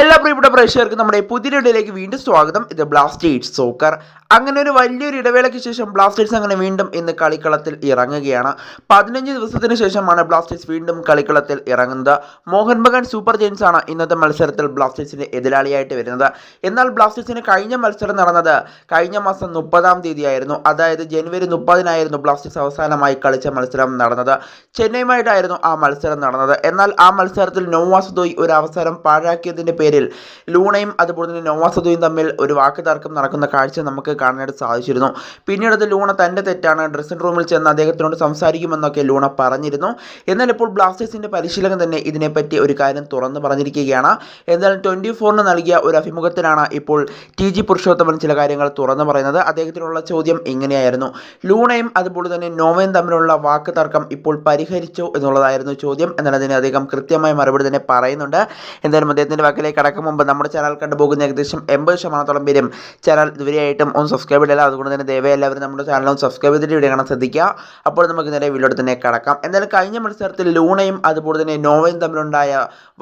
എല്ലാ പ്രിയപ്പെട്ട പ്രേക്ഷകർക്കും നമ്മുടെ പുതിയ ഇടയിലേക്ക് വീണ്ടും സ്വാഗതം. ഇത് ബ്ലാസ്റ്റേഴ്സ് സോക്കർ അങ്ങനെ ഒരു വലിയൊരു ഇടവേളയ്ക്ക് ശേഷം ബ്ലാസ്റ്റേഴ്സ് അങ്ങനെ വീണ്ടും ഇന്ന് കളിക്കളത്തിൽ ഇറങ്ങുകയാണ്. പതിനഞ്ച് ദിവസത്തിന് ശേഷമാണ് ബ്ലാസ്റ്റേഴ്സ് വീണ്ടും കളിക്കളത്തിൽ ഇറങ്ങുന്നത്. മോഹൻ ബഗാൻ സൂപ്പർ ജെയിൻസ് ആണ് ഇന്നത്തെ മത്സരത്തിൽ ബ്ലാസ്റ്റേഴ്സിന്റെ എതിരാളിയായിട്ട് വരുന്നത്. എന്നാൽ ബ്ലാസ്റ്റേഴ്സിന് കഴിഞ്ഞ മത്സരം നടന്നത് കഴിഞ്ഞ മാസം മുപ്പതാം തീയതിയായിരുന്നു. അതായത് ജനുവരി മുപ്പതിനായിരുന്നു ബ്ലാസ്റ്റേഴ്സ് അവസാനമായി കളിച്ച മത്സരം നടന്നത്. ചെന്നൈയുമായിട്ടായിരുന്നു ആ മത്സരം നടന്നത്. എന്നാൽ ആ മത്സരത്തിൽ നോവാസുദോയ് ഒരു അവസരം പാഴാക്കിയതിന്റെ പേരിൽ ലൂണയും അതുപോലെ തന്നെ നോവാസുദോയും തമ്മിൽ ഒരു വാക്കുതർക്കം നടക്കുന്ന കാഴ്ച നമുക്ക് കാണാനായിട്ട് സാധിച്ചിരുന്നു. പിന്നീട് അത് ലൂണ തന്റെ തെറ്റാണ്. ഡ്രസ്സിംഗ് റൂമിൽ ചെന്ന് അദ്ദേഹത്തിനോട് സംസാരിക്കുമെന്നൊക്കെ ലൂണ പറഞ്ഞിരുന്നു. എന്നാൽ ഇപ്പോൾ ബ്ലാസ്റ്റേഴ്സിന്റെ പരിശീലകൻ തന്നെ ഇതിനെപ്പറ്റി ഒരു കാര്യം തുറന്നു പറഞ്ഞിരിക്കുകയാണ്. എന്നാൽ ട്വന്റി ഫോറിന് നൽകിയ ഒരു അഭിമുഖത്തിലാണ് ഇപ്പോൾ ടി ജി പുരുഷോത്തമൻ ചില കാര്യങ്ങൾ തുറന്നു പറയുന്നത്. അദ്ദേഹത്തിനുള്ള ചോദ്യം ഇങ്ങനെയായിരുന്നു. ലൂണയും അതുപോലെ തന്നെ നോവയും തമ്മിലുള്ള വാക്ക് തർക്കം ഇപ്പോൾ പരിഹരിച്ചു എന്നുള്ളതായിരുന്നു ചോദ്യം. എന്നാൽ അതിന് അദ്ദേഹം കൃത്യമായ മറുപടി തന്നെ പറയുന്നുണ്ട്. എന്തായാലും അദ്ദേഹത്തിന്റെ വാക്കിലേക്ക് കടക്കും മുമ്പ് നമ്മുടെ ചാനൽ കണ്ടുപോകുന്ന ഏകദേശം എൺപത് ശതമാനത്തോളം പേരും ചാനൽ ഇതുവരെയായിട്ടും ഒന്ന് സബ്സ്ക്രൈബ് ചെയ്യില്ല അതുകൊണ്ട് തന്നെ ദയവായി എല്ലാവരും നമ്മുടെ ചാനലും സബ്സ്ക്രൈബ് ചെയ്തിട്ട് വീഡിയോ കാണാൻ ശ്രദ്ധിക്കുക. അപ്പോൾ നമുക്ക് നേരെ വീഡിയോ തന്നെ കടക്കാം. എന്തായാലും കഴിഞ്ഞ മത്സരത്തിൽ ലൂണയും അതുപോലെ തന്നെ നോവയും തമ്മിലുണ്ടായ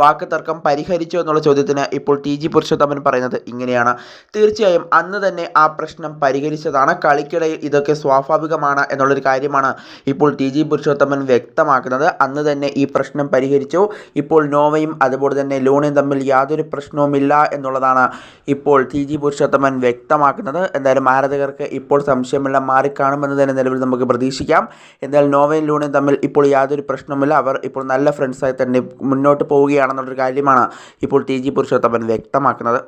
വാക്ക് തർക്കം പരിഹരിച്ചു എന്നുള്ള ചോദ്യത്തിന് ഇപ്പോൾ ടി ജി പുരുഷോത്തമൻ പറയുന്നത് ഇങ്ങനെയാണ്. തീർച്ചയായും അന്ന് തന്നെ ആ പ്രശ്നം പരിഹരിച്ചതാണ്. കളിക്കിടയിൽ ഇതൊക്കെ സ്വാഭാവികമാണ് എന്നുള്ളൊരു കാര്യമാണ് ഇപ്പോൾ ടി ജി പുരുഷോത്തമൻ വ്യക്തമാക്കുന്നത്. അന്ന് തന്നെ ഈ പ്രശ്നം പരിഹരിച്ചു. ഇപ്പോൾ നോവയും അതുപോലെ തന്നെ ലൂണയും തമ്മിൽ യാതൊരു പ്രശ്നവുമില്ല എന്നുള്ളതാണ് ഇപ്പോൾ ടി ജി പുരുഷോത്തമൻ വ്യക്തമാക്കുന്നത്. എന്തായാലും ആരാധകർക്ക് ഇപ്പോൾ സംശയമെല്ലാം മാറിക്കാണുമെന്ന് തന്നെ നിലവിൽ നമുക്ക് പ്രതീക്ഷിക്കാം. എന്തായാലും നോവയും ലൂണയും തമ്മിൽ ഇപ്പോൾ യാതൊരു പ്രശ്നവുമില്ല. അവർ ഇപ്പോൾ നല്ല ഫ്രണ്ട്സായി തന്നെ മുന്നോട്ട് പോവുകയാണെന്നുള്ളൊരു കാര്യമാണ് ഇപ്പോൾ ടി ജി പുരുഷോത്തമൻ വ്യക്തമാക്കുന്നത്.